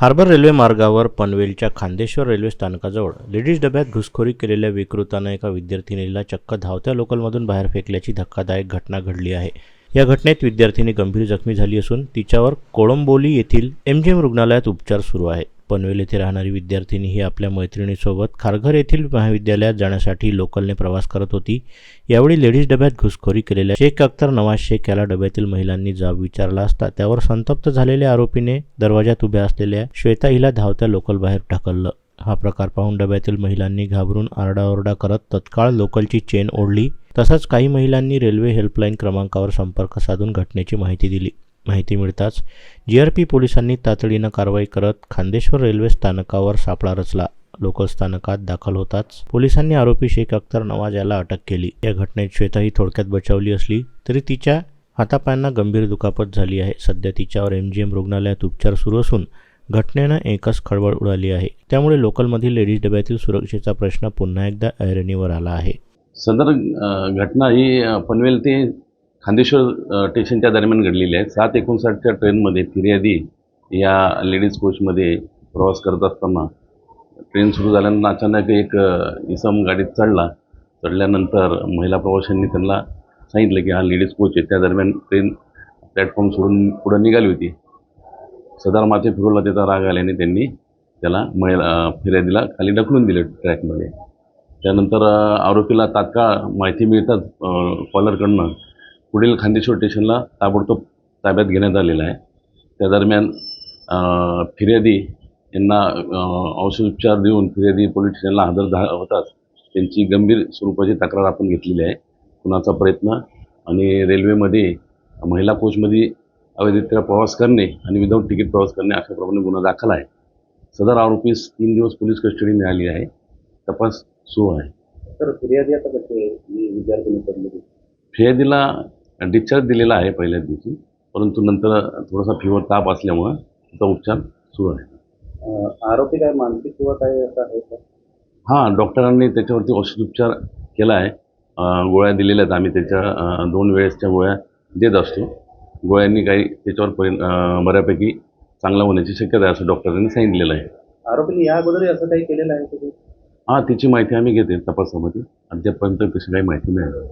Harbour railway मार्गावर पनवेलच्या Khandeshwar railway स्थानकाजवळ लेडीज डब्यात घुसखोरी केलेल्या विकृतानं एका विद्यार्थिनीला चक्क धावत्या लोकलमधून बाहेर फेकल्याची धक्कादायक घटना घडली आहे. या घटनेत विद्यार्थिनी गंभीर जखमी झाली असून तिच्यावर कोळंबोली येथील एमजीएम रुग्णालयात उपचार सुरू आहे पनवेल येथे राहणारी विद्यार्थिनी ही आपल्या मैत्रिणीसोबत खारघर येथील महाविद्यालयात जाण्यासाठी लोकलने प्रवास करत होती. यावेळी लेडीज डब्यात घुसखोरी केलेल्या शेख अख्तर नवाज शेख याला डब्यातील महिलांनी जाब विचारला असता त्यावर संतप्त झालेल्या आरोपीने दरवाजात उभ्या असलेल्या श्वेता हिला धावत्या लोकल बाहेर ढकललं. हा प्रकार पाहून डब्यातील महिलांनी घाबरून आरडाओरडा करत तत्काळ लोकलची चेन ओढली. तसंच काही महिलांनी रेल्वे हेल्पलाईन क्रमांकावर संपर्क साधून घटनेची माहिती दिली. माहिती मिळताच जी आर पी पोलिसांनी तातडीनं कारवाई करत खांदेश्वर रेल्वे स्थानकावर सापळा रचला. लोकल स्थानकात दाखल होताच पोलिसांनी आरोपी शेख अख्तर नवाज याला अटक केली. या घटनेत श्वेता ही थोडक्यात बचावली असली तरी तिच्या हातापायांना गंभीर दुखापत झाली आहे. सध्या तिच्यावर एम जी एम रुग्णालयात उपचार सुरू असून घटनेनं एकच खळबळ उडाली आहे. त्यामुळे लोकलमधील लेडीज डब्यातील सुरक्षेचा प्रश्न पुन्हा एकदा ऐरणीवर आला आहे. सदर घटना ही पनवेल ते खांदेश्वर स्टेशनच्या दरम्यान घडलेली आहे सात एकोणसाठच्या ट्रेनमध्ये फिर्यादी या लेडीज कोचमध्ये प्रवास करत असताना ट्रेन सुरू झाल्यानंतर अचानक एक इसम गाडीत चढला. चढल्यानंतर महिला प्रवाशांनी त्यांना सांगितलं की हा लेडीज कोच आहे. त्या दरम्यान ट्रेन प्लॅटफॉर्म सोडून पुढं निघाली होती. सदार माथे फिरवला त्याचा राग आल्याने त्यांनी त्याला महिला फिर्यादीला खाली ढकलून दिलं ट्रॅकमध्ये. त्यानंतर आरोपीला तात्काळ माहिती मिळताच कॉलरकडनं पुढील खांदेश्वर स्टेशनला ताबडतोब ताब्यात घेण्यात आलेलं आहे. त्या दरम्यान फिर्यादी यांना अ, औषधोपचार देऊन फिर्यादी पोलीस स्टेशनला हजर झा होताच त्यांची गंभीर स्वरूपाची तक्रार आपण घेतलेली आहे. खुनाचा प्रयत्न आणि रेल्वेमध्ये महिला कोचमध्ये अवैधरित्या प्रवास करणे आणि विदाऊट तिकीट प्रवास करणे अशाप्रमाणे गुन्हा दाखल आहे. सदर आरोपीस तीन दिवस पोलीस कस्टडी मिळाली आहे. तपास सुरू आहे. तर फिर्यादी आता कसे पडले. फिर्यादीला डिस्चार्ज दिलेला आहे पहिल्याच दिवशी. परंतु नंतर थोडासा फिवर ताप असल्यामुळं त्याचा उपचार सुरू आहे. आरोपी काय मानसिक किंवा काय असं आहे का? हां डॉक्टरांनी त्याच्यावरती औषधोपचार केला आहे. गोळ्या दिलेल्या आहेत. आम्ही त्याच्या दोन वेळेसच्या गोळ्या देत असतो. गोळ्यांनी काही त्याच्यावर परि बऱ्यापैकी चांगला होण्याची शक्यता आहे असं डॉक्टरांनी सांगितलेलं आहे. आरोपीने या अगोदर असं काही केलेलं आहे हां तिची माहिती आम्ही घेते तपासामध्ये. अद्यापर्यंत तशी काही माहिती नाही.